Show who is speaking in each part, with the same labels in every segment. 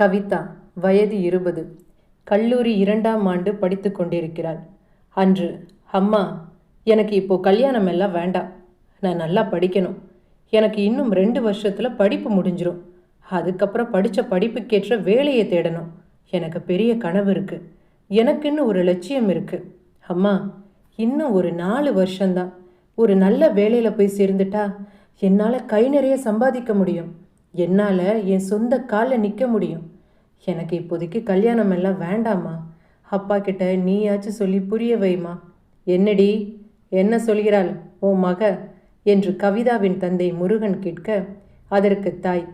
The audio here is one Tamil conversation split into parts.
Speaker 1: கவிதா வயது இருபது. கல்லூரி இரண்டாம் ஆண்டு படித்து கொண்டிருக்கிறாள். அன்று அம்மா எனக்கு இப்போ கல்யாணம் எல்லாம் வேண்டாம். நான் நல்லா படிக்கணும். எனக்கு இன்னும் ரெண்டு வருஷத்தில் படிப்பு முடிஞ்சிடும் அதுக்கப்புறம் படித்த படிப்புக்கேற்ற வேலையை தேடணும். எனக்கு பெரிய கனவு இருக்குது எனக்குன்னு ஒரு லட்சியம் இருக்குது அம்மா இன்னும் ஒரு நாலு வருஷம்தான். ஒரு நல்ல வேலையில் போய் சேர்ந்துட்டா என்னால் கை நிறைய சம்பாதிக்க முடியும். என்னால் என் சொந்த காலில் நிற்க முடியும். எனக்கு இப்போதைக்கு கல்யாணம் எல்லாம் வேண்டாம்மா. அப்பா கிட்ட நீயாச்சும் சொல்லி புரிய வைமா. என்னடி? என்ன சொல்கிறாள் ஓ மக? என்று கவிதாவின் தந்தை முருகன் கேட்க அதற்கு தாய்.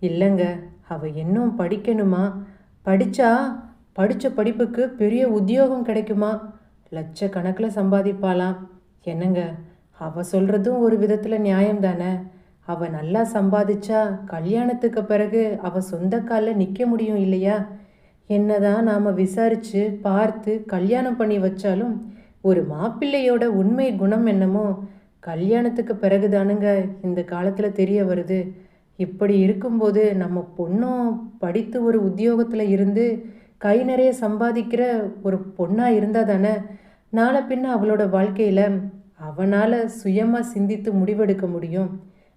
Speaker 1: இல்லைங்க அவ இன்னும் படிக்கணுமா? படிச்சா படித்த படிப்புக்கு பெரிய உத்தியோகம் கிடைக்குமா? லட்சக்கணக்கில் சம்பாதிப்பாளாம். என்னங்க அவ சொல்கிறதும் ஒரு விதத்தில் நியாயம் தானே அவ நல்லா சம்பாதிச்சா கல்யாணத்துக்கு பிறகு அவ சொந்த காலில் நிற்க முடியும் இல்லையா? என்னதான் நாம் விசாரித்து பார்த்து கல்யாணம் பண்ணி வச்சாலும் ஒரு மாப்பிள்ளையோட உண்மை குணம் என்னமோ கல்யாணத்துக்கு பிறகு தானுங்க இந்த காலத்தில் தெரிய வருது. இப்படி இருக்கும்போது நம்ம பொண்ணும் படித்து ஒரு உத்தியோகத்தில் இருந்து கை நிறைய சம்பாதிக்கிற ஒரு பொண்ணாக இருந்தால் தானே? நாளை பின்ன அவளோட வாழ்க்கையில் அவனால் சுயமாக சிந்தித்து முடிவெடுக்க முடியும்.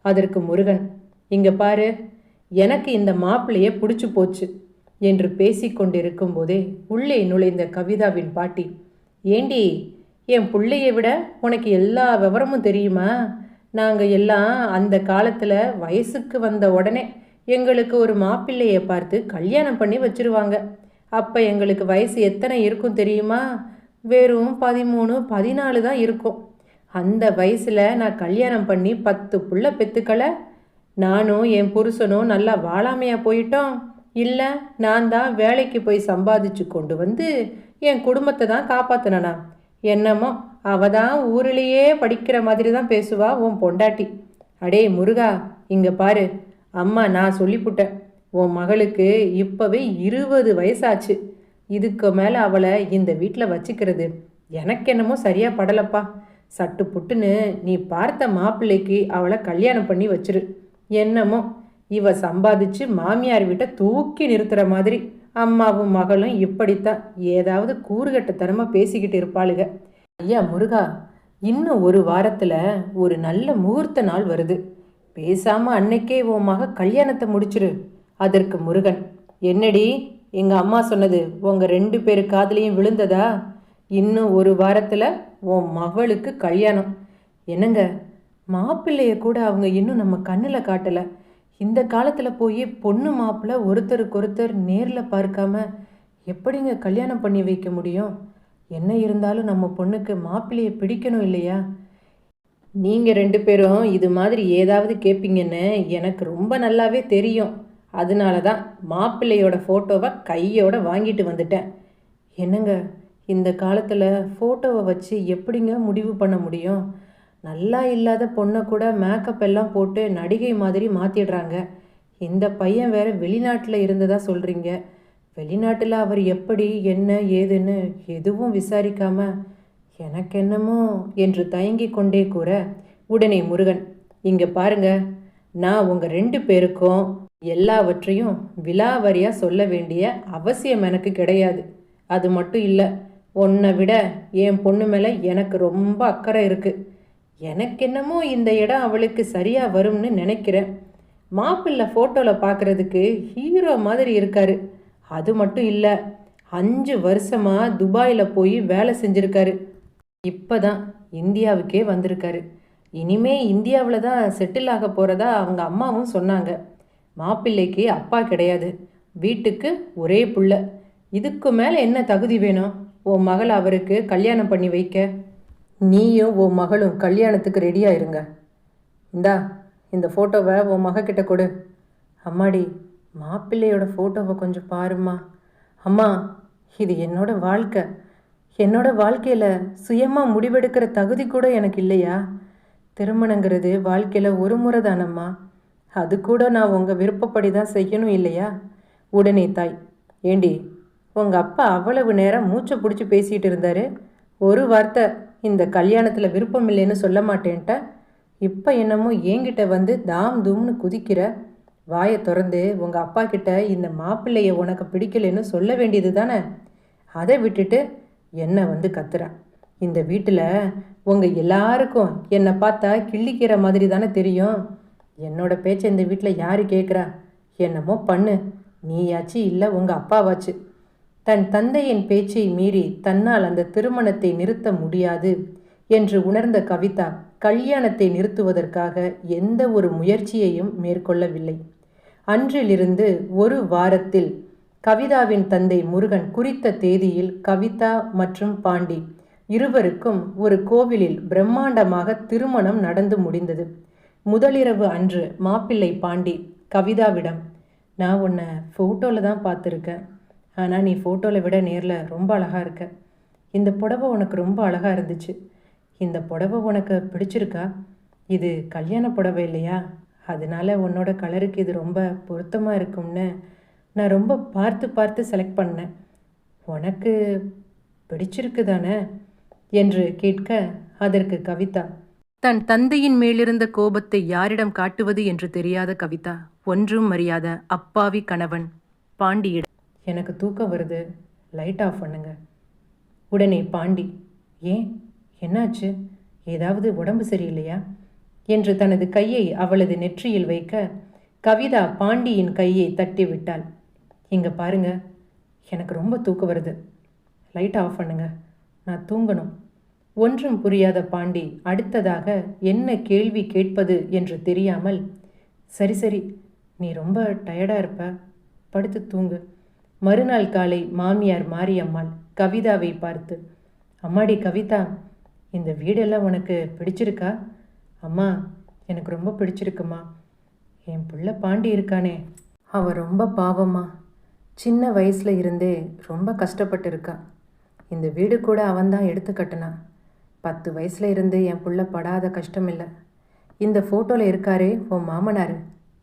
Speaker 1: அதற்கு முருகன் இங்கே பாரு எனக்கு இந்த மாப்பிள்ளையே பிடிச்சி போச்சு என்று பேசிக்கொண்டிருக்கும் போதே உள்ளே நுழைந்த கவிதாவின் பாட்டி ஏண்டி என் பிள்ளையை விட உனக்கு எல்லா விவரமும் தெரியுமா? நாங்கள் எல்லாம் அந்த காலத்தில் வயசுக்கு வந்த உடனே எங்களுக்கு ஒரு மாப்பிள்ளையை பார்த்து கல்யாணம் பண்ணி வச்சிருவாங்க. அப்போ எங்களுக்கு வயசு எத்தனை இருக்கும் தெரியுமா? வெறும் பதிமூணு பதினாலு தான் இருக்கும். அந்த வயசில் நான் கல்யாணம் பண்ணி பத்து புள்ள பெத்துக்களை நானும் என் புருஷனும் நல்லா வாழாமையா போயிட்டோம். இல்லை நான் தான் வேலைக்கு போய் சம்பாதிச்சு கொண்டு வந்து என் குடும்பத்தை தான் காப்பாற்றினா என்னமோ அவ தான் ஊரிலேயே படிக்கிற மாதிரி தான் பேசுவா உன் பொண்டாட்டி. அடே முருகா இங்கே பாரு. அம்மா நான் சொல்லிப்புட்டேன். உன் மகளுக்கு இப்போவே இருபது வயசாச்சு. இதுக்கு மேலே அவளை இந்த வீட்டில் வச்சுக்கிறது எனக்கு என்னமோ சரியாக படலப்பா. சட்டு புட்டுன்னு நீ பார்த்த மாப்பிள்ளைக்கு அவளை கல்யாணம் பண்ணி வச்சிரு. என்னமோ? இவ சம்பாதிச்சு மாமியார் வீட்டை தூக்கி நிறுத்துற மாதிரி. அம்மாவும் மகளும் இப்படித்தான். ஏதாவது கூறுகட்டத்தனமாக பேசிக்கிட்டு இருப்பாளுக. ஐயா முருகா இன்னும் ஒரு வாரத்தில் ஒரு நல்ல முகூர்த்த நாள் வருது. பேசாமல் அன்னைக்கே உன் மக கல்யாணத்தை முடிச்சிரு. அதற்கு முருகன் என்னடி? எங்கள் அம்மா சொன்னது உங்கள் ரெண்டு பேர் காதலையும் விழுந்ததா? இன்னும் ஒரு வாரத்தில் உன் மகளுக்கு கல்யாணம். என்னங்க? மாப்பிள்ளைய கூட அவங்க இன்னும் நம்ம கண்ணில் காட்டலை. இந்த காலத்தில் போய் பொண்ணு மாப்பிள்ளை ஒருத்தருக்கு ஒருத்தர் நேரில் பார்க்காம எப்படிங்க கல்யாணம் பண்ணி வைக்க முடியும்? என்ன இருந்தாலும் நம்ம பொண்ணுக்கு மாப்பிள்ளையை பிடிக்கணும் இல்லையா? நீங்கள் ரெண்டு பேரும் இது மாதிரி ஏதாவது கேட்பீங்கன்னு எனக்கு ரொம்ப நல்லாவே தெரியும். அதனால தான் மாப்பிள்ளையோட ஃபோட்டோவை கையோட வாங்கிட்டு வந்துட்டேன். என்னங்க? இந்த காலத்தில் ஃபோட்டோவை வச்சு எப்படிங்க முடிவு பண்ண முடியும்? நல்லா இல்லாத பொண்ணை கூட மேக்கப் எல்லாம் போட்டு நடிகை மாதிரி மாற்றிடுறாங்க இந்த பையன் வேற வெளிநாட்டில் இருந்ததா சொல்கிறீங்க வெளிநாட்டில் அவர் எப்படி என்ன ஏதுன்னு எதுவும் விசாரிக்காம எனக்கு என்னமோ என்று தயங்கி கொண்டே கூற உடனே முருகன் இங்கே பாருங்க நான் உங்கள் ரெண்டு பேருக்கும் எல்லாவற்றையும் விலாவரியாக சொல்ல வேண்டிய அவசியம் எனக்கு கிடையாது. அது மட்டும் இல்லை உன்னை விட என் பொண்ணு மேலே எனக்கு ரொம்ப அக்கறை இருக்குது எனக்கு என்னமோ இந்த இடம் அவளுக்கு சரியாக வரும்னு நினைக்கிறேன். மாப்பிள்ளை ஃபோட்டோவில் பார்க்குறதுக்கு ஹீரோ மாதிரி இருக்காரு. அது மட்டும் இல்லை அஞ்சு வருஷமாக துபாயில் போய் வேலை செஞ்சுருக்காரு. இப்போ தான் இந்தியாவுக்கே வந்திருக்காரு. இனிமே இந்தியாவில் தான் செட்டில் ஆக போகிறதா அவங்க அம்மாவும் சொன்னாங்க. மாப்பிள்ளைக்கு அப்பா கிடையாது. வீட்டுக்கு ஒரே புள்ள. இதுக்கு மேலே என்ன தகுதி வேணும்? உன் மகள் அவருக்கு கல்யாணம் பண்ணி வைக்க. நீயும் உன் மகளும் கல்யாணத்துக்கு ரெடியாக இருங்க. இந்தா இந்த ஃபோட்டோவை உன் மகக்கிட்ட கொடு. அம்மாடி மாப்பிள்ளையோட ஃபோட்டோவை கொஞ்சம் பாரும்மா. அம்மா இது என்னோட வாழ்க்கை. என்னோட வாழ்க்கையில் சுயமாக முடிவெடுக்கிற தகுதி கூட எனக்கு இல்லையா? திருமணங்கிறது வாழ்க்கையில் ஒரு முறை தானம்மா அது கூட நான் உங்கள் விருப்பப்படி தான் செய்யணும் இல்லையா? உடனே தாய் ஏண்டி உங்கள் அப்பா அவ்வளவு நேரம் மூச்சை பிடிச்சி பேசிகிட்டு இருந்தாரு. ஒரு வார்த்தை இந்த கல்யாணத்தில் விருப்பம் இல்லைன்னு சொல்ல மாட்டேன்ட்ட. இப்போ என்னமோ என்கிட்ட வந்து தாம் தூம்னு குதிக்கிற. வாயை திறந்து உங்கள் அப்பா கிட்ட இந்த மாப்பிள்ளைய உனக்கு பிடிக்கலைன்னு சொல்ல வேண்டியது தானே? அதை விட்டுட்டு என்னை வந்து கத்துறா? இந்த வீட்டில் உங்கள் எல்லாருக்கும் என்னை பார்த்தா கிள்ளிக்கிற மாதிரி தானே தெரியும். என்னோட பேச்சை இந்த வீட்டில் யார் கேட்குறா என்னமோ பண்ணு. நீயாச்சு இல்லை உங்கள் அப்பாவாச்சு. தன் தந்தையின் பேச்சை மீறி தன்னால் அந்த திருமணத்தை நிறுத்த முடியாது என்று உணர்ந்த கவிதா கல்யாணத்தை நிறுத்துவதற்காக எந்த ஒரு முயற்சியையும் மேற்கொள்ளவில்லை. அன்றிலிருந்து ஒரு வாரத்தில் கவிதாவின் தந்தை முருகன் குறித்த தேதியில் கவிதா மற்றும் பாண்டி இருவருக்கும் ஒரு கோவிலில் பிரம்மாண்டமாக திருமணம் நடந்து முடிந்தது. முதலிரவு அன்று மாப்பிள்ளை பாண்டி கவிதாவிடம் நான் உன்னை ஃபோட்டோவில் தான் பார்த்துருக்கேன். ஆனால் நீ ஃபோட்டோவில் விட நேரில் ரொம்ப அழகாக இருக்க. இந்த புடவை உனக்கு ரொம்ப அழகாக இருந்துச்சு. இந்த புடவை உனக்கு பிடிச்சிருக்கா? இது கல்யாண புடவை இல்லையா? அதனால உன்னோட கலருக்கு இது ரொம்ப பொருத்தமாக இருக்கும்னு நான் ரொம்ப பார்த்து பார்த்து செலக்ட் பண்ணேன். உனக்கு பிடிச்சிருக்கு தானே? என்று கேட்க அதற்கு கவிதா தன் தந்தையின் மேலிருந்த கோபத்தை யாரிடம் காட்டுவது என்று தெரியாத கவிதா ஒன்றும் அறியாத அப்பாவி கணவன் பாண்டியிடம் எனக்கு தூக்கம் வருது. லைட் ஆஃப் பண்ணுங்க. உடனே பாண்டி ஏன்? என்னாச்சு? ஏதாவது உடம்பு சரியில்லையா? என்று தனது கையை அவளது நெற்றியில் வைக்க கவிதா பாண்டியின் கையை தட்டி விட்டாள். இங்கே பாருங்க எனக்கு ரொம்ப தூக்கம் வருது. லைட் ஆஃப் பண்ணுங்க. நான் தூங்கணும். ஒன்றும் புரியாத பாண்டி அடுத்ததாக என்ன கேள்வி கேட்பது என்று தெரியாமல் சரி சரி நீ ரொம்ப டயர்டாக இருப்ப. படுத்து தூங்கு. மறுநாள் காலை மாமியார் மாரியம்மாள் கவிதாவை பார்த்து அம்மாடி கவிதா இந்த வீடெல்லாம் உனக்கு பிடிச்சிருக்கா? அம்மா எனக்கு ரொம்ப பிடிச்சிருக்குமா என் பிள்ளை பாண்டி இருக்கானே. அவன் ரொம்ப பாவம்மா. சின்ன வயசில் இருந்தே ரொம்ப கஷ்டப்பட்டு இந்த வீடு கூட அவன்தான் எடுத்து கட்டினான். பத்து வயசில் இருந்து என் புள்ள படாத கஷ்டம் இல்லை இந்த ஃபோட்டோவில் இருக்காரே உன் மாமனார்.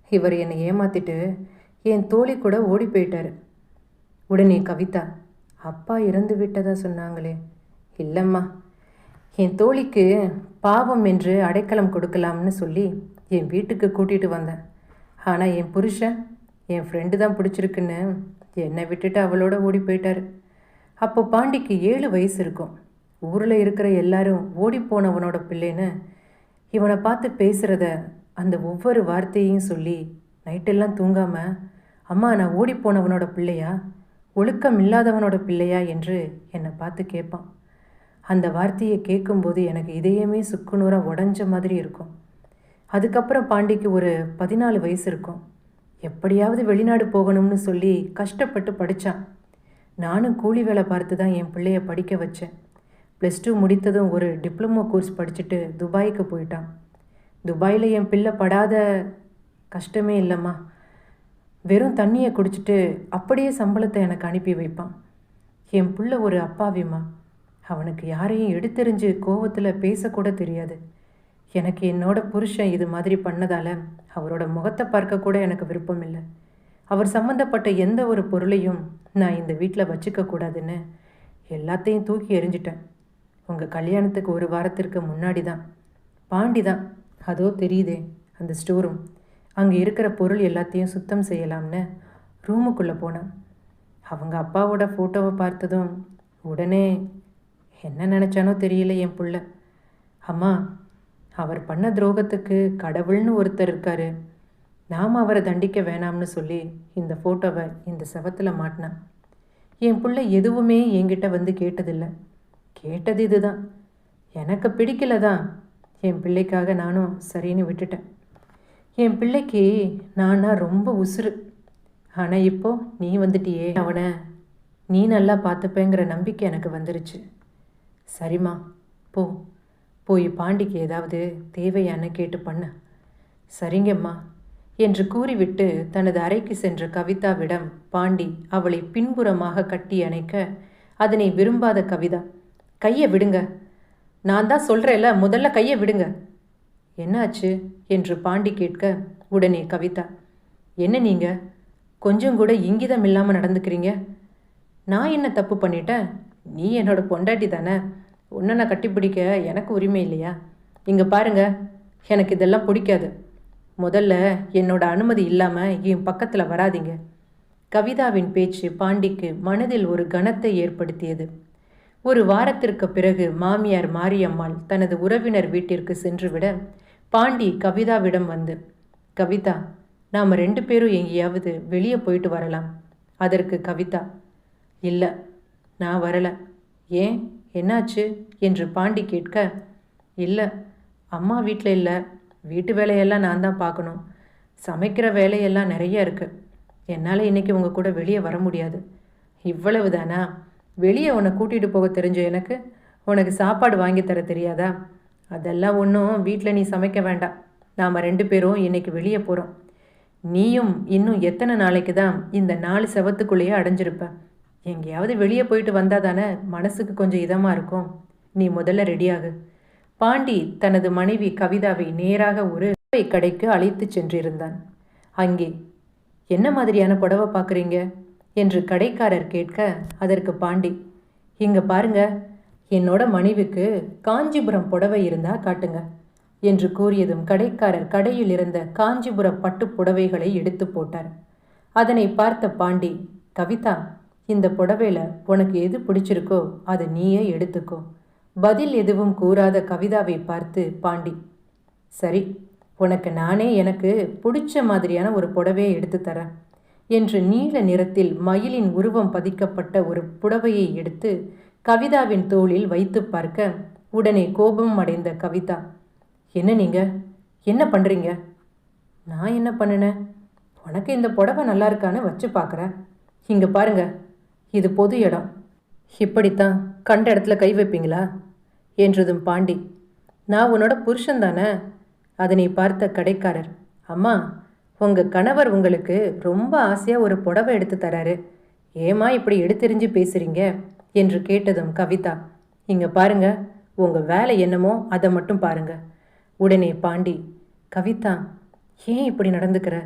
Speaker 1: இவர் என்னை ஏமாத்திட்டு என் தோழி கூட ஓடி போயிட்டாரு. உடனே கவிதா அப்பா இறந்து விட்டதா? சொன்னாங்களே. இல்லைம்மா என் தோழிக்கு பாவம் என்று அடைக்கலம் கொடுக்கலாம்னு சொல்லி என் வீட்டுக்கு கூட்டிகிட்டு வந்தேன். ஆனால் என் புருஷன் என் ஃப்ரெண்டு தான் பிடிச்சிருக்குன்னு என்னை விட்டுட்டு அவளோட ஓடி போயிட்டாரு. அப்போ பாண்டிக்கு ஏழு வயசு இருக்கும். ஊரில் இருக்கிற எல்லாரும் ஓடிப்போனவனோட பிள்ளைன்னு இவனை பார்த்து பேசுகிறத அந்த ஒவ்வொரு வார்த்தையும் சொல்லி நைட்டெல்லாம் தூங்காமல் அம்மா நான் ஓடிப்போனவனோட பிள்ளையா? ஒழுக்கம் இல்லாதவனோட பிள்ளையா என்று என்னை பார்த்து கேட்பான். அந்த வார்த்தையை கேட்கும்போது எனக்கு இதயமே சுக்குநூறாக உடஞ்ச மாதிரி இருக்கும். அதுக்கப்புறம் பாண்டிக்கு ஒரு பதினாலு வயசு இருக்கும். எப்படியாவது வெளிநாடு போகணும்னு சொல்லி கஷ்டப்பட்டு படித்தான் நானும் கூலி வேலை பார்த்து தான் என் பிள்ளைய படிக்க வச்சேன். ப்ளஸ் டூ முடித்ததும் ஒரு டிப்ளமோ கோர்ஸ் படிச்சுட்டு துபாய்க்கு போயிட்டான். துபாயில் என் பிள்ளை படாத கஷ்டமே இல்லைம்மா. வெறும் தண்ணியை குடிச்சிட்டு அப்படியே சம்பளத்தை எனக்கு அனுப்பி வைப்பான். என் புள்ள ஒரு அப்பாவிம்மா. அவனுக்கு யாரையும் எடுத்தெறிஞ்சு கோவத்தில் பேசக்கூட தெரியாது. எனக்கு என்னோட புருஷன் இது மாதிரி பண்ணதால் அவரோட முகத்தை பார்க்கக்கூட எனக்கு விருப்பம் இல்லை. அவர் சம்மந்தப்பட்ட எந்த ஒரு பொருளையும் நான் இந்த வீட்டில் வச்சுக்கக்கூடாதுன்னு எல்லாத்தையும் தூக்கி எறிஞ்சிட்டேன். உங்கள் கல்யாணத்துக்கு ஒரு வாரத்திற்கு முன்னாடி தான் பாண்டி தான் அதோ தெரியுதே அந்த ஸ்டோரும் அங்கே இருக்கிற பொருள் எல்லாத்தையும் சுத்தம் செய்யலாம்னு ரூமுக்குள்ளே போனேன். அவங்க அப்பாவோட ஃபோட்டோவை பார்த்ததும் உடனே என்ன நினச்சானோ தெரியல என் புள்ள. அம்மா அவர் பண்ண துரோகத்துக்கு கடவுள்னு ஒருத்தர் இருக்காரு. நாம் அவரை தண்டிக்க வேணாம்னு சொல்லி இந்த ஃபோட்டோவை இந்த செவத்தில் மாட்டினேன். என் புள்ள எதுவுமே என்கிட்ட வந்து கேட்டதில்லை. கேட்டது இதுதான். எனக்கு பிடிக்கல தான் என் பிள்ளைக்காக நானும் சரின்னு விட்டுட்டேன். என் பிள்ளைக்கு நானா ரொம்ப உசுறு. ஆனால் இப்போ நீ வந்துட்டியே. அவனை நீ நல்லா பார்த்துப்பேங்கிற நம்பிக்கை எனக்கு வந்துருச்சு. சரிம்மா போ. போய் பாண்டிக்கு ஏதாவது தேவையான கேட்டு பண்ண. சரிங்கம்மா என்று கூறிவிட்டு தனது அறைக்கு சென்ற கவிதாவிடம் பாண்டி அவளை பின்புறமாக கட்டி அணைக்க அதனை விரும்பாத கவிதா கையை விடுங்க. நான் தான் சொல்கிறேல்ல முதல்ல கையை விடுங்க. என்னாச்சு? என்று பாண்டி கேட்க உடனே கவிதா என்ன நீங்க? கொஞ்சம் கூட இங்கிதம் இல்லாமல் நடந்துக்கிறீங்க? நான் என்ன தப்பு பண்ணிட்டேன்? நீ என்னோட பொண்டாட்டி தானே? உன்னை நான் கட்டிப்பிடிக்க எனக்கு உரிமை இல்லையா? இங்கே பாருங்க எனக்கு இதெல்லாம் பிடிக்காது. முதல்ல என்னோட அனுமதி இல்லாமல் என் பக்கத்தில் வராதீங்க. கவிதாவின் பேச்சு பாண்டிக்கு மனதில் ஒரு கனத்தை ஏற்படுத்தியது. ஒரு வாரத்திற்கு பிறகு மாமியார் மாரியம்மாள் தனது உறவினர் வீட்டிற்கு சென்றுவிட பாண்டி கவிதாவிடம் வந்து கவிதா நாம் ரெண்டு பேரும் எங்கேயாவது வெளியே போயிட்டு வரலாம். அதற்கு கவிதா இல்லை நான் வரல. ஏன்? என்னாச்சு? என்று பாண்டி கேட்க இல்லை அம்மா வீட்டில் இல்லை. வீட்டு வேலையெல்லாம் நான் தான் பார்க்கணும். சமைக்கிற வேலையெல்லாம் நிறைய இருக்குது என்னால் இன்றைக்கி உங்கள் கூட வெளியே வர முடியாது. இவ்வளவு தானா? வெளியே உன்னை கூட்டிகிட்டு போக தெரிஞ்ச எனக்கு? உனக்கு சாப்பாடு வாங்கி தர தெரியாதா? அதெல்லாம் ஒன்றும் வீட்டில் நீ சமைக்க வேண்டாம். நாம் ரெண்டு பேரும் இன்னைக்கு வெளியே போகிறோம் நீயும் இன்னும் எத்தனை நாளைக்கு தான் இந்த நாலு செவத்துக்குள்ளேயே அடைஞ்சிருப்ப? எங்கேயாவது வெளியே போயிட்டு வந்தால் தானே மனசுக்கு கொஞ்சம் இதமாக இருக்கும். நீ முதல்ல ரெடியாகு பாண்டி தனது மனைவி கவிதாவை நேராக ஒரு கடைக்கு அழைத்து சென்றிருந்தான். அங்கே என்ன மாதிரியான புடவை பார்க்குறீங்க என்று கடைக்காரர் கேட்க அதற்கு பாண்டி இங்கே பாருங்க என்னோட மனைவிக்கு காஞ்சிபுரம் புடவை இருந்தா காட்டுங்க என்று கூறியதும் கடைக்காரர் கடையில் இருந்த காஞ்சிபுர பட்டு புடவைகளை எடுத்து போட்டார். அதனை பார்த்த பாண்டி கவிதா இந்த புடவையில உனக்கு எது பிடிச்சிருக்கோ அதை நீயே எடுத்துக்கோ. பதில் எதுவும் கூறாத கவிதாவை பார்த்து பாண்டி சரி உனக்கு நானே எனக்கு பிடிச்ச மாதிரியான ஒரு புடவையை எடுத்து தரேன் என்று நீல நிறத்தில் மயிலின் உருவம் பதிக்கப்பட்ட ஒரு புடவையை எடுத்து கவிதாவின் தோளில் வைத்து பார்க்க உடனே கோபம் அடைந்த கவிதா என்ன நீங்க? என்ன பண்ணுறீங்க நான் என்ன பண்ணினேன் உனக்கு இந்த புடவை நல்லா இருக்கான்னு வச்சு பார்க்குறேன் இங்கே பாருங்க இது பொது இடம். இப்படித்தான் கண்ட இடத்துல கை வைப்பீங்களா? என்றதும் பாண்டி நான் உன்னோட புருஷன் தானே? அதனை பார்த்த கடைக்காரர். அம்மா உங்கள் கணவர் உங்களுக்கு ரொம்ப ஆசையாக ஒரு புடவை எடுத்து தராரு. ஏமா இப்படி எடுத்தெறிஞ்சு பேசுகிறீங்க என்று கேட்டதும் கவிதா இங்க பாருங்க உங்கள் வேலை என்னமோ அதை மட்டும் பாருங்க. உடனே பாண்டி கவிதா ஏன் இப்படி நடந்துக்கிற?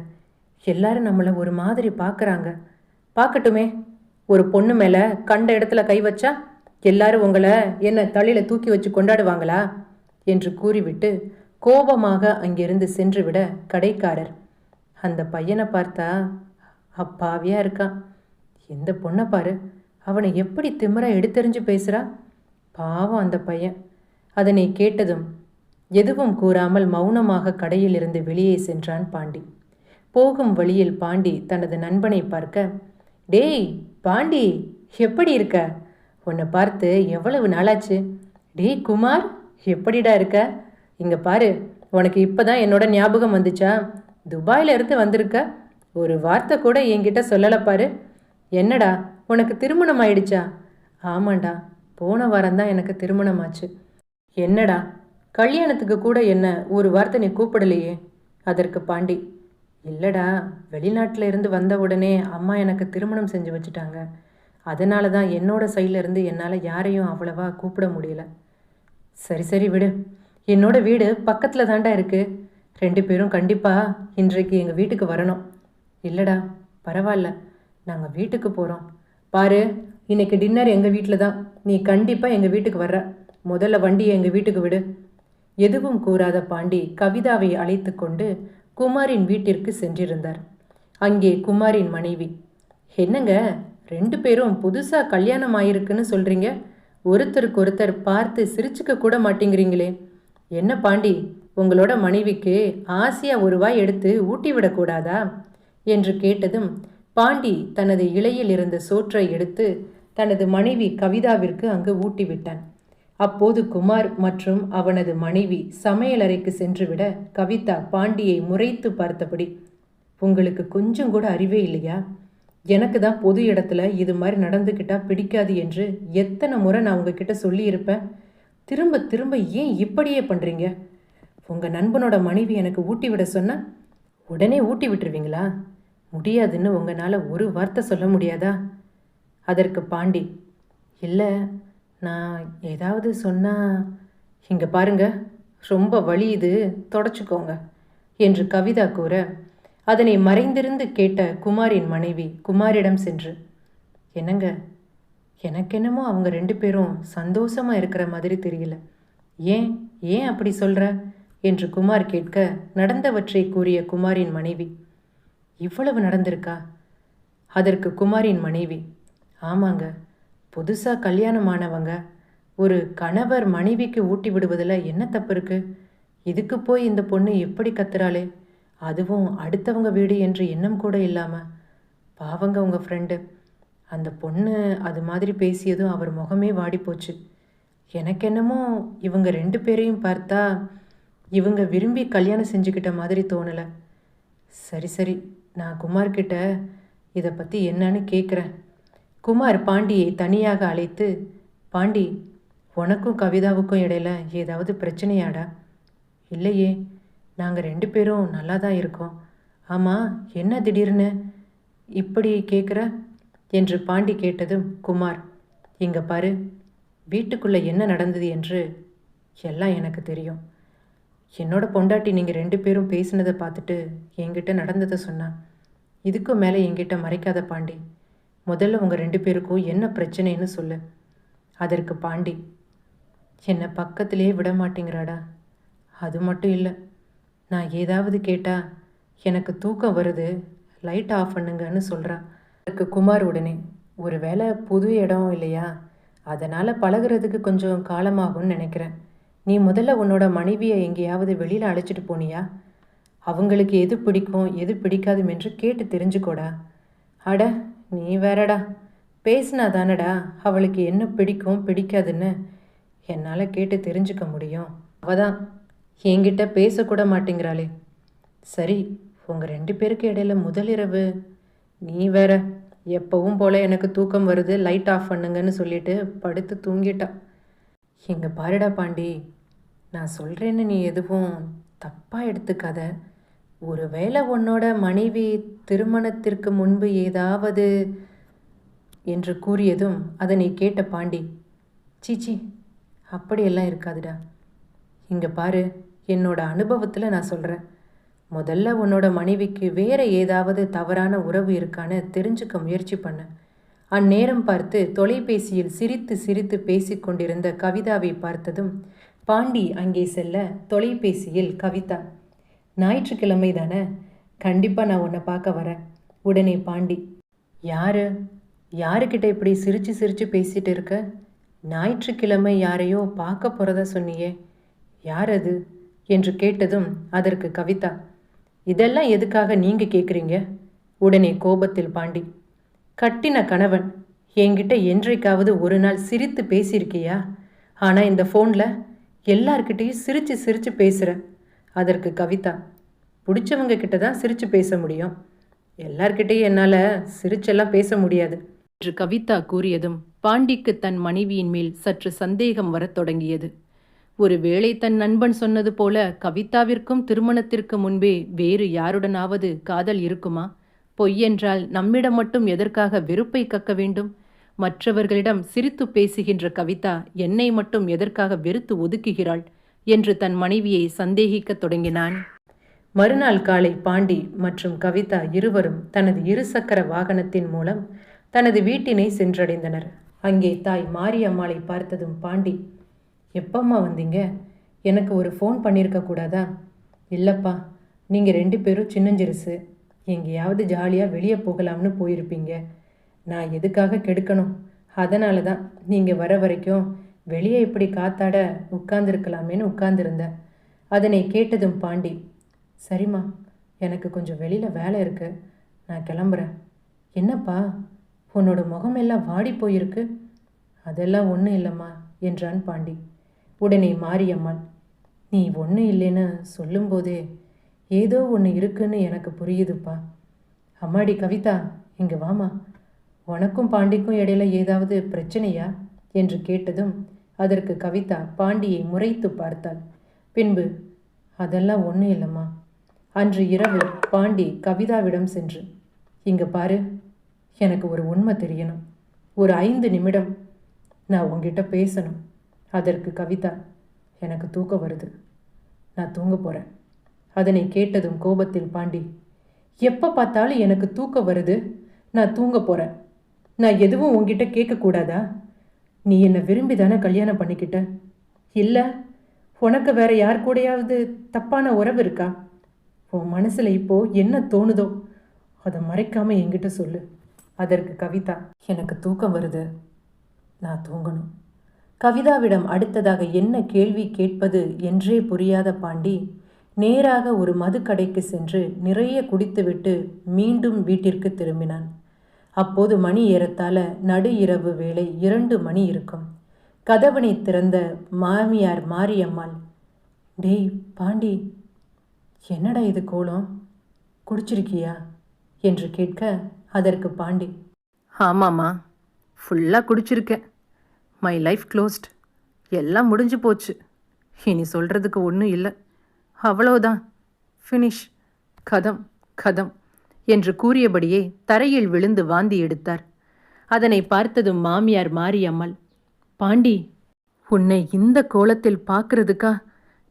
Speaker 1: எல்லாரும் நம்மளை ஒரு மாதிரி பார்க்குறாங்க பார்க்கட்டுமே ஒரு பொண்ணு மேலே கண்ட இடத்துல கை வச்சா எல்லாரும் உங்களை என்ன தலையில் தூக்கி வச்சு கொண்டாடுவாங்களா? என்று கூறிவிட்டு கோபமாக அங்கிருந்து சென்றுவிட கடைக்காரர் அந்த பையனை பார்த்தா அப்பாவியா இருக்கான். எந்த பொண்ணை பாரு அவனை எப்படி திமிரா எடுத்தெறிஞ்சு பேசுறா? பாவம் அந்த பையன். அதனை கேட்டதும் எதுவும் கூறாமல் மௌனமாக கடையிலிருந்து வெளியே சென்றான் பாண்டி. போகும் வழியில் பாண்டி தனது நண்பனை பார்க்க டேய் பாண்டி எப்படி இருக்க? உன்னை பார்த்து எவ்வளவு நாளாச்சு? டேய் குமார் எப்படிடா இருக்க? இங்கே பாரு உனக்கு இப்பதான் என்னோட ஞாபகம் வந்துச்சா? துபாயில இருந்து வந்திருக்க? ஒரு வார்த்தை கூட என்கிட்ட சொல்லலை பாரு. என்னடா உனக்கு திருமணம் ஆயிடுச்சா? ஆமாண்டா போன வாரம் தான் எனக்கு திருமணம் ஆச்சு என்னடா கல்யாணத்துக்கு கூட என்ன ஒரு வார்த்தை நீ கூப்பிடலையே? அதற்கு பாண்டி இல்லடா வெளிநாட்டில் இருந்து வந்த உடனே அம்மா எனக்கு திருமணம் செஞ்சு வச்சுட்டாங்க. அதனால தான் என்னோட சைடில் இருந்து என்னால் யாரையும் அவ்வளவா கூப்பிட முடியல. சரி சரி விடு. என்னோட வீடு பக்கத்தில் தாண்டா இருக்குது ரெண்டு பேரும் கண்டிப்பாக இன்றைக்கு எங்கள் வீட்டுக்கு வரணும். இல்லைடா பரவாயில்ல நாங்கள் வீட்டுக்கு போகிறோம் பாரு இன்னைக்கு டின்னர் எங்கள் வீட்டில் தான். நீ கண்டிப்பாக எங்கள் வீட்டுக்கு வர்ற. முதல்ல வண்டியை எங்கள் வீட்டுக்கு விடு. எதுவும் கூறாத பாண்டி கவிதாவை அழைத்து கொண்டு குமாரின் வீட்டிற்கு சென்றிருந்தார். அங்கே குமாரின் மனைவி. என்னங்க ரெண்டு பேரும் புதுசாக கல்யாணம் ஆயிருக்குன்னு சொல்கிறீங்க ஒருத்தருக்கு ஒருத்தர் பார்த்து சிரிச்சுக்க கூட மாட்டேங்கிறீங்களே. என்ன பாண்டி உங்களோட மனைவிக்கு ஆசையாக ஒரு வாய் எடுத்து ஊட்டி விடக்கூடாதா? என்று கேட்டதும் பாண்டி தனது இலையில் இருந்த சோற்றை எடுத்து தனது மனைவி கவிதாவிற்கு அங்கு ஊட்டிவிட்டான். அப்போது குமார் மற்றும் அவனது மனைவி சமையலறைக்கு சென்றுவிட கவிதா பாண்டியை முறைத்து பார்த்தபடி உங்களுக்கு கொஞ்சம் கூட அறிவே இல்லையா? எனக்கு தான் பொது இடத்துல இது மாதிரி நடந்துக்கிட்டா பிடிக்காது என்று எத்தனை முறை நான் உங்ககிட்ட சொல்லியிருப்பேன். திரும்ப திரும்ப ஏன் இப்படியே பண்ணுறீங்க உங்கள் நண்பனோட மனைவி எனக்கு ஊட்டி விட சொன்னா உடனே ஊட்டி விட்டுருவீங்களா? முடியாதுன்னு உங்களால் ஒரு வார்த்தை சொல்ல முடியாதா? அதற்கு பாண்டி இல்லை நான் ஏதாவது சொன்னால் இங்கே பாருங்க ரொம்ப வலி இது தொடச்சிக்கோங்க என்று கவிதா கூற அதனை மறைந்திருந்து கேட்ட குமாரின் மனைவி குமாரிடம் சென்று என்னங்க எனக்கு என்னமோ அவங்க ரெண்டு பேரும் சந்தோஷமாக இருக்கிற மாதிரி தெரியல. ஏன் ஏன் அப்படி சொல்கிற என்று குமார் கேட்க நடந்தவற்றை கூறிய குமாரின் மனைவி இவ்வளவு நடந்திருக்கா? அதற்கு குமாரின் மனைவி ஆமாங்க புதுசாக கல்யாணமானவங்க ஒரு கணவர் மனைவிக்கு ஊட்டி விடுவதில் என்ன தப்பு இருக்கு? இதுக்கு போய் இந்த பொண்ணு எப்படி கத்துறாளே? அதுவும் அடுத்தவங்க வீடு என்று எண்ணம் கூட இல்லாமல் பாவங்க உங்கள் ஃப்ரெண்டு அந்த பொண்ணு அது மாதிரி பேசியதும் அவர் முகமே வாடி போச்சு எனக்கு என்னமோ இவங்க ரெண்டு பேரையும் பார்த்தா இவங்க விரும்பி கல்யாணம் செஞ்சுக்கிட்ட மாதிரி தோணலை. சரி சரி நான் குமார்கிட்ட இதை பற்றி என்னன்னு கேட்குறேன் குமார் பாண்டியை தனியாக அழைத்து பாண்டி உனக்கும் கவிதாவுக்கும் இடையில ஏதாவது பிரச்சனையாடா? இல்லையே நாங்கள் ரெண்டு பேரும் நல்லா தான் இருக்கோம். ஆமாம் என்ன திடீர்னு இப்படி கேட்குற என்று பாண்டி கேட்டதும் குமார் இங்கே பாரு வீட்டுக்குள்ளே என்ன நடந்தது என்று எல்லாம் எனக்கு தெரியும். என்னோட பொண்டாட்டி நீங்கள் ரெண்டு பேரும் பேசினதை பார்த்துட்டு என்கிட்ட நடந்ததை சொன்னான் இதுக்கும் மேலே என்கிட்ட மறைக்காத பாண்டி. முதல்ல உங்கள் ரெண்டு பேருக்கும் என்ன பிரச்சனைன்னு சொல்லு. அதற்கு பாண்டி என்னை பக்கத்திலே விட மாட்டேங்கிறாடா. அது மட்டும் இல்லை நான் ஏதாவது கேட்டால் எனக்கு தூக்கம் வருது லைட் ஆஃப் பண்ணுங்கன்னு சொல்கிறா அதுக்கு குமார் உடனே ஒரு வேளை புது இடம் இல்லையா? அதனால் பழகுறதுக்கு கொஞ்சம் காலமாகும்னு நினைக்கிறேன். நீ முதல்ல உன்னோட மனைவியை எங்கேயாவது வெளியில் அழைச்சிட்டு போனியா? அவங்களுக்கு எது பிடிக்கும் எது பிடிக்காதும் என்று கேட்டு தெரிஞ்சுக்கோடா. அட நீ வேறடா. பேசினா தானடா அவளுக்கு என்ன பிடிக்கும் பிடிக்காதுன்னு. என்னால் கேட்டு தெரிஞ்சுக்க முடியும். அவதான். என்கிட்ட பேசக்கூட மாட்டேங்கிறாளே. சரி உங்கள் ரெண்டு பேருக்கு இடையில முதலிரவு நீ வேற. எப்பவும் போல எனக்கு தூக்கம் வருது லைட் ஆஃப் பண்ணுங்கன்னு சொல்லிட்டு படுத்து தூங்கிட்டா. எங்கள் பாருடா பாண்டி நான் சொல்கிறேன்னு நீ எதுவும் தப்பாக எடுத்துக்காத. ஒரு வேளை உன்னோட மனைவி திருமணத்திற்கு முன்பு ஏதாவது என்று கூறியதும் அதை நீ கேட்ட பாண்டி சீச்சி அப்படியெல்லாம் இருக்காதுடா. இங்கே பாரு என்னோட அனுபவத்தில் நான் சொல்கிறேன் முதல்ல உன்னோட மனைவிக்கு வேறு ஏதாவது தவறான உறவு இருக்கான்னு தெரிஞ்சுக்க முயற்சி பண்ணேன் அந்நேரம் பார்த்து தொலைபேசியில் சிரித்து சிரித்து பேசிக்கொண்டிருந்த கவிதாவை பார்த்ததும் பாண்டி அங்கே செல்ல தொலைபேசியில் கவிதா. ஞாயிற்றுக்கிழமை தானே? கண்டிப்பாக நான் உன்னை பார்க்க வரேன். உடனே பாண்டி. யாரு? யாருக்கிட்ட இப்படி சிரித்து சிரித்து பேசிகிட்டு இருக்க? ஞாயிற்றுக்கிழமை யாரையோ பார்க்க போகிறதா சொன்னியே. யார் அது? என்று கேட்டதும் அதற்கு கவிதா. இதெல்லாம் எதுக்காக நீங்கள் கேட்குறீங்க உடனே கோபத்தில் பாண்டி. கட்டின கணவன் என்கிட்ட என்றைக்காவது ஒரு நாள் சிரித்து பேசியிருக்கியா? ஆனால் இந்த ஃபோனில் எல்லார்கிட்டேயும் சிரித்து சிரித்து பேசுகிற அதற்கு கவிதா பிடிச்சவங்க கிட்ட தான் சிரித்து பேச முடியும். எல்லார்கிட்டேயும் என்னால் சிரிச்செல்லாம் பேச முடியாது. என்று கவிதா கூறியதும் பாண்டிக்கு தன் மனைவியின் மேல் சற்று சந்தேகம் வரத் தொடங்கியது. ஒருவேளை தன் நண்பன் சொன்னது போல கவிதாவிற்கும் திருமணத்திற்கு முன்பே வேறு யாருடனாவது காதல் இருக்குமா? பொய்யென்றால் நம்மிடம் மட்டும் எதற்காக வெறுப்பை கக்க வேண்டும்? மற்றவர்களிடம் சிரித்து பேசுகின்ற கவிதா என்னை மட்டும் எதற்காக வெறுத்து ஒதுக்குகிறாள்? என்று தன் மனைவியை சந்தேகிக்கத் தொடங்கினான். மறுநாள் காலை பாண்டி மற்றும் கவிதா இருவரும் தனது இருசக்கர வாகனத்தின் மூலம் தனது வீட்டினை சென்றடைந்தனர். அங்கே தாய் மாரியம்மாளை பார்த்ததும் பாண்டி எப்பம்மா வந்தீங்க? எனக்கு ஒரு ஃபோன் பண்ணியிருக்க கூடாதா? இல்லைப்பா நீங்கள் ரெண்டு பேரும் சின்னஞ்சிறுசு. எங்கேயாவது ஜாலியாக வெளியே போகலாம்னு போயிருப்பீங்க. நான் எதுக்காக கெடுக்கணும்? அதனால தான் நீங்கள் வர வரைக்கும் வெளியே இப்படி காத்தாட உட்கார்ந்துருக்கலாமேன்னு உட்கார்ந்துருந்தேன். அதனை கேட்டதும் பாண்டி சரிம்மா எனக்கு கொஞ்சம் வெளியில் வேலை இருக்குது நான் கிளம்புறேன். என்னப்பா உன்னோட முகமெல்லாம் வாடி போயிருக்கு. அதெல்லாம் ஒன்றும் இல்லைம்மா என்றான் பாண்டி. உடனே மாரியம்மாள் நீ ஒன்றும் இல்லைன்னு சொல்லும்போதே ஏதோ ஒன்று இருக்குன்னு எனக்கு புரியுதுப்பா. அம்மாடி கவிதா இங்கே வாமா. உனக்கும் பாண்டிக்கும் இடையில ஏதாவது பிரச்சனையா? என்று கேட்டதும் அதற்கு கவிதா பாண்டியை முறைத்து பார்த்தாள். பின்பு அதெல்லாம் ஒன்றும் இல்லைம்மா. அன்று இரவு பாண்டி கவிதாவிடம் சென்று இங்கே பாரு எனக்கு ஒரு உண்மை தெரியணும். ஒரு ஐந்து நிமிடம் நான் உங்ககிட்ட பேசணும். அதற்கு கவிதா எனக்கு தூக்கம் வருது. நான் தூங்க போகிறேன் அதனை கேட்டதும் கோபத்தில் பாண்டி எப்போ பார்த்தாலும் எனக்கு தூக்கம் வருது. நான் தூங்க போகிறேன் நான் எதுவும் உங்ககிட்ட கேட்கக்கூடாதா நீ என்னை விரும்பி தானே கல்யாணம் பண்ணிக்கிட்ட? இல்லை உனக்கு வேற யார் கூடயாவது தப்பான உறவு இருக்கா? உன் மனசில் இப்போ என்ன தோணுதோ அதை மறைக்காம என்கிட்ட சொல்லு. அதற்கு கவிதா எனக்கு தூக்கம் வருது. நான் தூங்கணும். கவிதாவிடம் அடுத்ததாக என்ன கேள்வி கேட்பது என்றே புரியாத பாண்டி நேராக ஒரு மதுக்கடைக்கு சென்று நிறைய குடித்துவிட்டு மீண்டும் வீட்டிற்கு திரும்பினான். அப்போது மணி ஏறத்தால நடு இரவு வேளை இரண்டு மணி இருக்கும். கதவனை திறந்த மாமியார் மாரியம்மாள் டேய் பாண்டி என்னடா இது கோலம்? குடிச்சிருக்கியா? என்று கேட்க அதற்கு பாண்டி ஆமாம்மா ஃபுல்லாக குடிச்சிருக்கேன் மை லைஃப் க்ளோஸ்ட். எல்லாம் முடிஞ்சு போச்சு. இனி சொல்கிறதுக்கு ஒன்றும் இல்லை. அவ்வளோதான். ஃபினிஷ் கதம் கதம் என்று கூறியபடியே தரையில் விழுந்து வாந்தி எடுத்தார். அதனை பார்த்ததும் மாமியார் மாரியம்மாள் பாண்டி உன்னை இந்த கோலத்தில் பார்க்கறதுக்கா?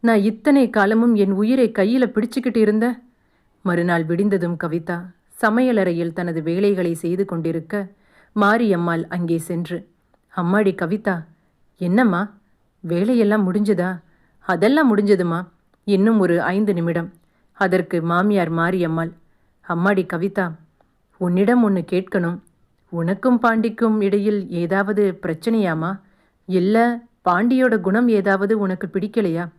Speaker 1: நான் இத்தனை காலமும் என் உயிரை கையில் பிடிச்சுக்கிட்டு இருந்த? மறுநாள் விடிந்ததும் கவிதா சமையலறையில் தனது வேலைகளை செய்து கொண்டிருக்க மாரியம்மாள் அங்கே சென்று அம்மாடி கவிதா என்னம்மா? வேலையெல்லாம் முடிஞ்சதா? அதெல்லாம் முடிஞ்சதுமா? இன்னும் ஒரு ஐந்து நிமிடம். அதற்கு மாமியார் மாரியம்மாள் அம்மாடி கவிதா உன்னிடம் ஒன்று கேட்கணும். உனக்கும் பாண்டிக்கும் இடையில் ஏதாவது பிரச்சனையாமா? இல்லை பாண்டியோட குணம் ஏதாவது உனக்கு பிடிக்கலையா?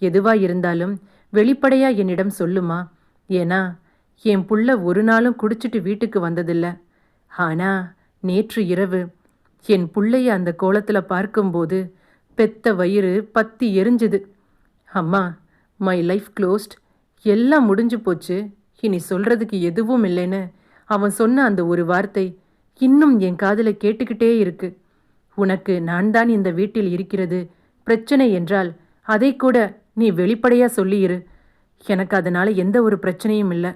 Speaker 1: எதுவா இருந்தாலும் வெளிப்படையா என்னிடம் சொல்லுமா? ஏன்னா என் புள்ள ஒரு நாளும் குடிச்சிட்டு வீட்டுக்கு வந்ததில்ல. ஆனா நேற்று இரவு என் புள்ளைய அந்த கோலத்தில் பார்க்கும்போது பெத்த வயிறு பத்தி எரிஞ்சுது. அம்மா மை லைஃப் க்ளோஸ்ட் எல்லாம் முடிஞ்சு போச்சு. இனி சொல்றதுக்கு எதுவும் இல்லைன்னு அவன் சொன்ன அந்த ஒரு வார்த்தை இன்னும் என் காதில் கேட்டுக்கிட்டே இருக்கு. உனக்கு நான் தான் இந்த வீட்டில் இருக்கிறது. பிரச்சனை என்றால் அதை கூட நீ வெளிப்படையாக சொல்லியிரு. எனக்கு அதனால் எந்த ஒரு பிரச்சனையும் இல்லை.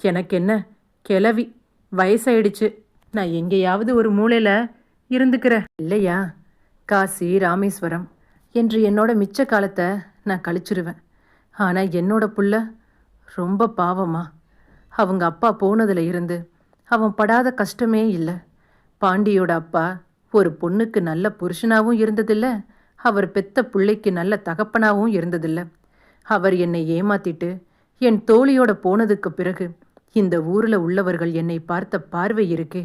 Speaker 1: எனக்கு என்ன? கிளவி. வயசாயிடுச்சு. நான் எங்கேயாவது ஒரு மூலையில் இருந்துக்கிறேன். இல்லையா? காசி ராமேஸ்வரம். என்று என்னோட மிச்ச காலத்தை நான் கழிச்சிருவேன். ஆனால் என்னோட புள்ள ரொம்ப பாவமா. அவங்க அப்பா போனதில் இருந்து அவன் படாத கஷ்டமே இல்லை. பாண்டியோட அப்பா ஒரு பொண்ணுக்கு நல்ல புருஷனாகவும் இருந்ததில்ல. அவர் பெத்த பிள்ளைக்கு நல்ல தகப்பனாகவும் இருந்ததில்ல. அவர் என்னை ஏமாத்திட்டு என் தோழியோட போனதுக்கு பிறகு இந்த ஊரில் உள்ளவர்கள் என்னை பார்த்த பார்வை இருக்கே.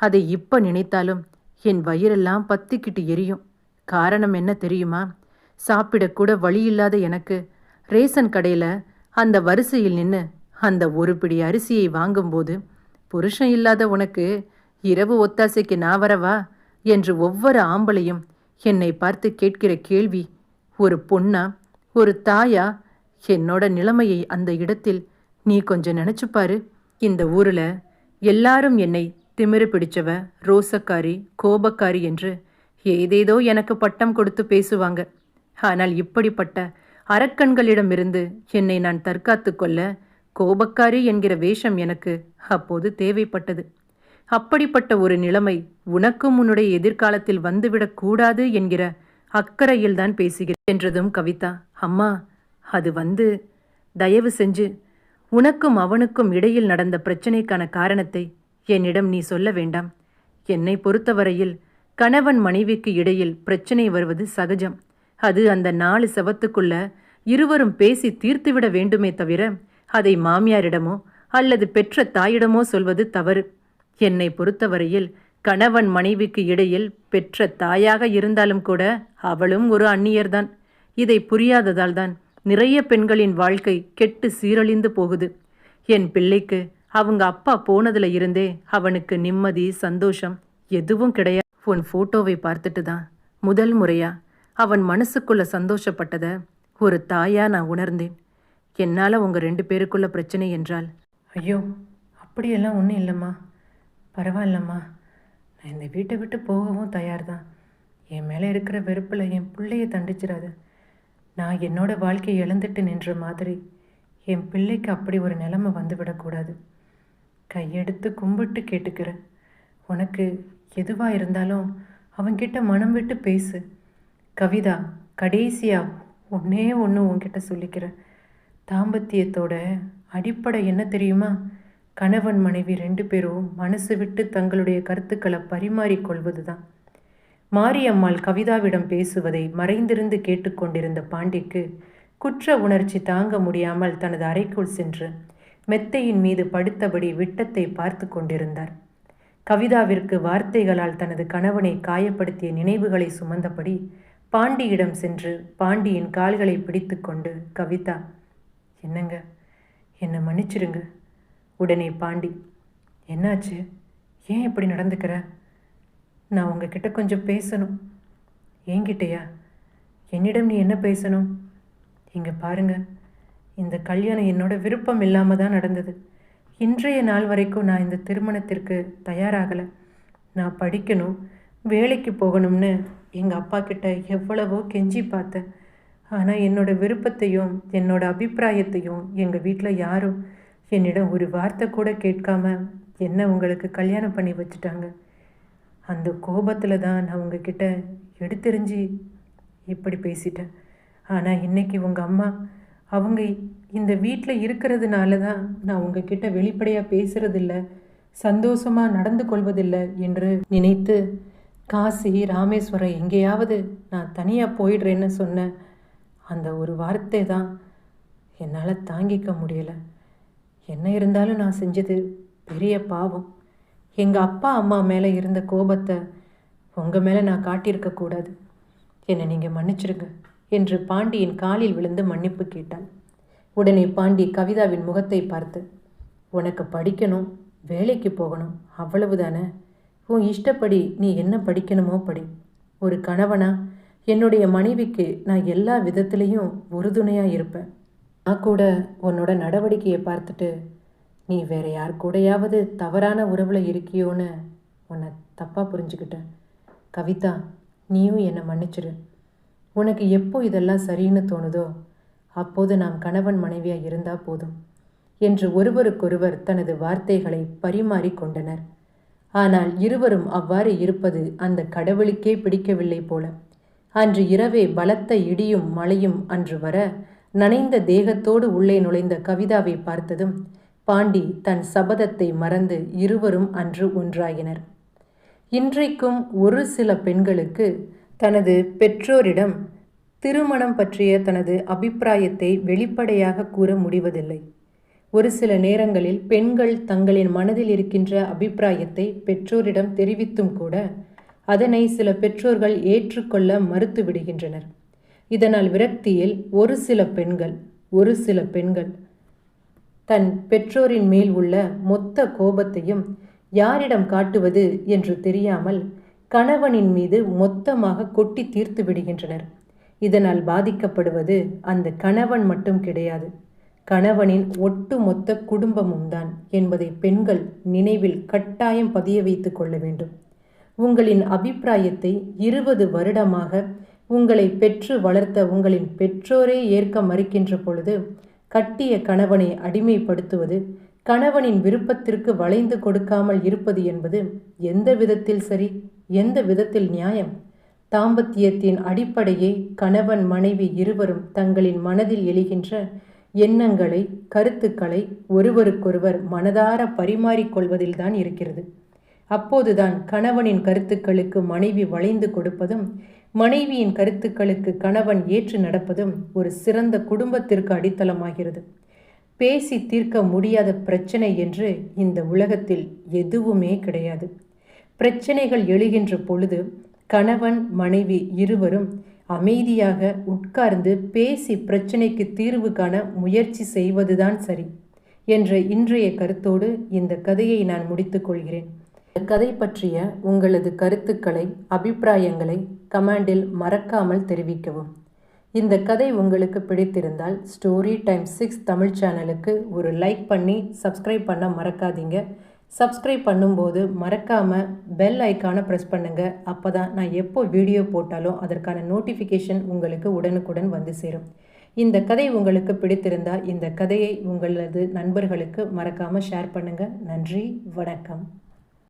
Speaker 1: அதை இப்போ நினைத்தாலும் என் வயிறெல்லாம் பத்திக்கிட்டு எரியும். காரணம் என்ன தெரியுமா? சாப்பிடக்கூட வழி இல்லாத எனக்கு ரேசன் கடையில் அந்த வரிசையில் நின்று அந்த ஒரு பிடி அரிசியை வாங்கும்போது புருஷன் இல்லாத உனக்கு இரவு ஒத்தாசைக்கு நான் வரவா? என்று ஒவ்வொரு ஆம்பளையும் என்னை பார்த்து கேட்கிற கேள்வி ஒரு பொண்ணா ஒரு தாயா என்னோட நிலைமையை அந்த இடத்தில் நீ கொஞ்சம் நினைச்சு இந்த ஊரில் எல்லாரும் என்னை திமிரு பிடிச்சவ ரோசக்காரி கோபக்காரி என்று ஏதேதோ எனக்கு பட்டம் கொடுத்து பேசுவாங்க. ஆனால் இப்படிப்பட்ட அரக்கண்களிடமிருந்து என்னை நான் தற்காத்து கொள்ள கோபக்காரி என்கிற வேஷம் எனக்கு அப்போது தேவைப்பட்டது. அப்படிப்பட்ட ஒரு நிலைமை உனக்கும் உன்னுடைய எதிர்காலத்தில் வந்துவிடக் கூடாது என்கிற அக்கறையில் தான் பேசுகிறேன் என்றதும் கவிதா அம்மா அது வந்து தயவு செஞ்சு உனக்கும் அவனுக்கும் இடையில் நடந்த பிரச்சனைக்கான காரணத்தை என்னிடம் நீ சொல்ல வேண்டாம். என்னை பொறுத்தவரையில் கணவன் மனைவிக்கு இடையில் பிரச்சனை வருவது சகஜம். அது அந்த நாலு செவத்துக்குள்ள இருவரும் பேசி தீர்த்துவிட வேண்டுமே தவிர அதை மாமியாரிடமோ அல்லது பெற்ற தாயிடமோ சொல்வது தவறு. என்னை பொறுத்தவரையில் கணவன் மனைவிக்கு இடையில் பெற்ற தாயாக இருந்தாலும் கூட அவளும் ஒரு அந்நியர்தான். இதை புரியாததால்தான் நிறைய பெண்களின் வாழ்க்கை கெட்டு சீரழிந்து போகுது. என் பிள்ளைக்கு அவங்க அப்பா போனதுல இருந்தே அவனுக்கு நிம்மதி சந்தோஷம் எதுவும் கிடையாது உன் ஃபோட்டோவை பார்த்துட்டு தான் முதல் முறையா அவன் மனசுக்குள்ள சந்தோஷப்பட்டத ஒரு தாயா நான் உணர்ந்தேன். என்னால் உங்கள் ரெண்டு பேருக்குள்ள பிரச்சனை என்றால் ஐயோ அப்படியெல்லாம் ஒன்றும் இல்லைம்மா. பரவாயில்லம்மா. நான் இந்த வீட்டை விட்டு போகவும் தயார் தான் என் மேலே இருக்கிற வெறுப்பில் என் பிள்ளைய தண்டிச்சிடாது. நான் என்னோட வாழ்க்கையை இழந்துட்டு நின்ற மாதிரி என் பிள்ளைக்கு அப்படி ஒரு நிலைமை வந்துவிடக்கூடாது கையெடுத்து கும்பிட்டு கேட்டுக்கிறேன். உனக்கு எதுவாக இருந்தாலும் அவன்கிட்ட மனம் விட்டு பேசு. கவிதா கடைசியா ஒன்னே ஒன்று உன்கிட்ட சொல்லிக்கிறேன். தாம்பத்தியத்தோட அடிப்படை என்ன தெரியுமா? கணவன் மனைவி ரெண்டு பேரும் மனசு விட்டு தங்களுடைய கருத்துக்களை பரிமாறிக்கொள்வது தான் மாரியம்மாள் கவிதாவிடம் பேசுவதை மறைந்திருந்து கேட்டுக்கொண்டிருந்த பாண்டிக்கு குற்ற உணர்ச்சி தாங்க முடியாமல் தனது அறைக்குள் சென்று மெத்தையின் மீது படுத்தபடி விட்டத்தை பார்த்து கொண்டிருந்தார். கவிதாவிற்கு வார்த்தைகளால் தனது கணவனை காயப்படுத்திய நினைவுகளை சுமந்தபடி பாண்டியிடம் சென்று பாண்டியின் கால்களை பிடித்து கொண்டு கவிதா என்னங்க? என்னை மன்னிச்சிருங்க உடனே பாண்டி என்னாச்சு? ஏன் இப்படி நடந்துக்கிற? நான் உங்ககிட்ட கொஞ்சம் பேசணும். என்கிட்டயா என்னிடம் நீ என்ன பேசணும்? இங்கே பாருங்க. இந்த கல்யாணம் என்னோட விருப்பம் இல்லாமல் தான் நடந்தது. இன்றைய நாள் வரைக்கும் நான் இந்த திருமணத்திற்கு தயாராகலை. நான் படிக்கணும் வேலைக்கு போகணும்னு எங்கள் அப்பா கிட்ட எவ்வளவோ கெஞ்சி பார்த்தேன் ஆனால் என்னோட விருப்பத்தையும் என்னோட அபிப்பிராயத்தையும் எங்கள் வீட்டில் யாரும் என்னிடம் ஒரு வார்த்தை கூட கேட்காம என்ன உங்களுக்கு கல்யாணம் பண்ணி வச்சுட்டாங்க. அந்த கோபத்தில் தான் நான் உங்ககிட்ட எடுத்தெறிஞ்சு இப்படி பேசிட்டேன். ஆனால் இன்னைக்கு உங்கள் அம்மா அவங்க இந்த வீட்டில் இருக்கிறதுனால தான் நான் உங்ககிட்ட வெளிப்படையாக பேசுகிறதில்ல சந்தோஷமாக நடந்து கொள்வதில்லை என்று நினைத்து காசி ராமேஸ்வரம் எங்கேயாவது நான் தனியாக போயிடுறேன்னு சொன்னேன் அந்த ஒரு வார்த்தை தான் என்னால் தாங்கிக்க முடியலை. என்ன இருந்தாலும் நான் செஞ்சது பெரிய பாவம். எங்கள் அப்பா அம்மா மேலே இருந்த கோபத்தை உங்கள் மேலே நான் காட்டியிருக்கக்கூடாது என்னை நீங்கள் மன்னிச்சிருங்க என்று பாண்டியின் காலில் விழுந்து மன்னிப்பு கேட்டாள். உடனே பாண்டி கவிதாவின் முகத்தை பார்த்து உனக்கு படிக்கணும் வேலைக்கு போகணும் அவ்வளவுதானே? உன் இஷ்டப்படி நீ என்ன படிக்கணுமோ படி. ஒரு கணவனா என்னுடைய மனைவிக்கு நான் எல்லா விதத்துலேயும் உறுதுணையாக இருப்பேன். நான் கூட உன்னோட நடவடிக்கையை பார்த்துட்டு நீ வேற யார் கூடயாவது தவறான உறவில் இருக்கியோன்னு உன்னை தப்பாக புரிஞ்சுக்கிட்டேன். கவிதா நீயும் என்னை மன்னிச்சிரு. உனக்கு எப்போ இதெல்லாம் சரின்னு தோணுதோ அப்போது நாம் கணவன் மனைவியாக இருந்தால் போதும் என்று ஒருவருக்கொருவர் தனது வார்த்தைகளை பரிமாறிக் கொண்டனர். ஆனால் இருவரும் அவ்வாறு இருப்பது அந்த கடவுளுக்கே பிடிக்கவில்லை போல. அன்று இரவே பலத்த இடியும் மழையும் அன்று வர நனைந்த தேகத்தோடு உள்ளே நுழைந்த கவிதாவை பார்த்ததும் பாண்டி தன் சபதத்தை மறந்து இருவரும் அன்று ஒன்றாயினர். இன்றைக்கும் ஒரு சில பெண்களுக்கு தனது பெற்றோரிடம் திருமணம் பற்றிய தனது அபிப்பிராயத்தை வெளிப்படையாக கூற முடிவதில்லை. ஒரு சில நேரங்களில் பெண்கள் தங்களின் மனதில் இருக்கின்ற அபிப்பிராயத்தை பெற்றோரிடம் தெரிவித்தும் கூட அதனை சில பெற்றோர்கள் ஏற்றுக்கொள்ள மறுத்து விடுகின்றனர். இதனால் விரக்தியில் ஒரு சில பெண்கள் ஒரு சில பெண்கள் தன் பெற்றோரின் மேல் உள்ள மொத்த கோபத்தையும் யாரிடம் காட்டுவது என்று தெரியாமல் கணவனின் மீது மொத்தமாக கொட்டி தீர்த்து விடுகின்றனர். இதனால் பாதிக்கப்படுவது அந்த கணவன் மட்டும் கிடையாது. கணவனின் ஒட்டுமொத்த குடும்பமும் தான் என்பதை பெண்கள் நினைவில் கட்டாயம் பதிய வைத்து கொள்ள வேண்டும். உங்களின் அபிப்பிராயத்தை இருபது வருடமாக உங்களை பெற்று வளர்த்த உங்களின் பெற்றோரே ஏற்க மறுக்கின்ற பொழுது கட்டிய கணவனை அடிமைப்படுத்துவது கணவனின் விருப்பத்திற்கு வளைந்து கொடுக்காமல் இருப்பது என்பது எந்த விதத்தில் சரி எந்த விதத்தில் நியாயம்? தாம்பத்தியத்தின் அடிப்படையை கணவன் மனைவி இருவரும் தங்களின் மனதில் எழுகின்ற எண்ணங்களை கருத்துக்களை ஒருவருக்கொருவர் மனதார பரிமாறிக்கொள்வதில்தான் இருக்கிறது. அப்போதுதான் கணவனின் கருத்துக்களுக்கு மனைவி வளைந்து கொடுப்பதும் மனைவியின் கருத்துக்களுக்கு கணவன் ஏற்று நடப்பதும் ஒரு சிறந்த குடும்பத்திற்கு அடித்தளமாகிறது. பேசி தீர்க்க முடியாத பிரச்சனை என்று இந்த உலகத்தில் எதுவுமே கிடையாது. பிரச்சனைகள் எழுகின்ற பொழுது கணவன் மனைவி இருவரும் அமைதியாக உட்கார்ந்து பேசி பிரச்சனைக்கு தீர்வு காண முயற்சி செய்வதுதான் சரி என்ற இன்றைய கருத்தோடு இந்த கதையை நான் முடித்துக்கொள்கிறேன் கதை பற்றிய உங்களது கருத்துக்களை அபிப்பிராயங்களை கமாண்டில் மறக்காமல் தெரிவிக்கவும். இந்த கதை உங்களுக்கு பிடித்திருந்தால் ஸ்டோரி டைம் சிக்ஸ் தமிழ் சேனலுக்கு ஒரு லைக் பண்ணி சப்ஸ்கிரைப் பண்ண மறக்காதீங்க. சப்ஸ்கிரைப் பண்ணும்போது மறக்காமல் பெல் ஐக்கானை ப்ரெஸ் பண்ணுங்கள் அப்போ தான் நான் எப்போ வீடியோ போட்டாலும் அதற்கான நோட்டிஃபிகேஷன் உங்களுக்கு உடனுக்குடன் வந்து சேரும். இந்த கதை உங்களுக்கு பிடித்திருந்தால் இந்த கதையை உங்களது நண்பர்களுக்கு மறக்காமல் ஷேர் பண்ணுங்கள் நன்றி வணக்கம்.